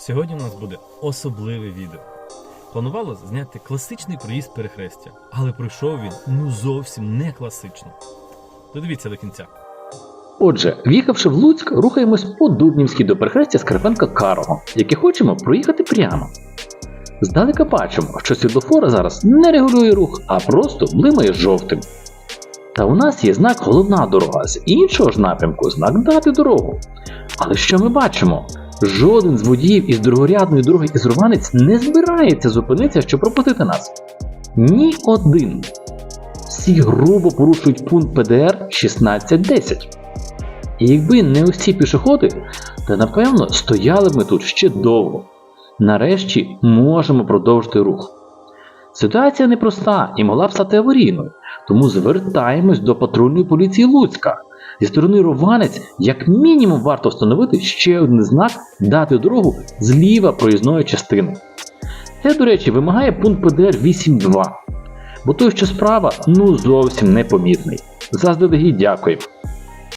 Сьогодні у нас буде особливе відео. Планувало зняти класичний проїзд перехрестя, але пройшов він ну зовсім не класично. Додивіться до кінця. Отже, в'їхавши в Луцьк, рухаємось по Дубнівській до перехрестя Скарпенка Карого, яке хочемо проїхати прямо. Здалека бачимо, що світлофора зараз не регулює рух, а просто блимає жовтим. Та у нас є знак головна дорога, з іншого ж напрямку знак дати дорогу. Але що ми бачимо? Жоден з водіїв із другорядної дороги із Руванець не збирається зупинитися, щоб пропустити нас. Ні один. Всі грубо порушують пункт ПДР 1610. І якби не ці пішоходи, то напевно стояли б ми тут ще довго. Нарешті можемо продовжити рух. Ситуація непроста і могла б стати аварійною, тому звертаємось до патрульної поліції Луцька. Зі сторони Рованець, як мінімум, варто встановити ще один знак дати дорогу зліва проїзної частини. Це, до речі, вимагає пункт ПДР 8.2, бо той, що справа, ну зовсім непомітний. Заздалегідь дякую.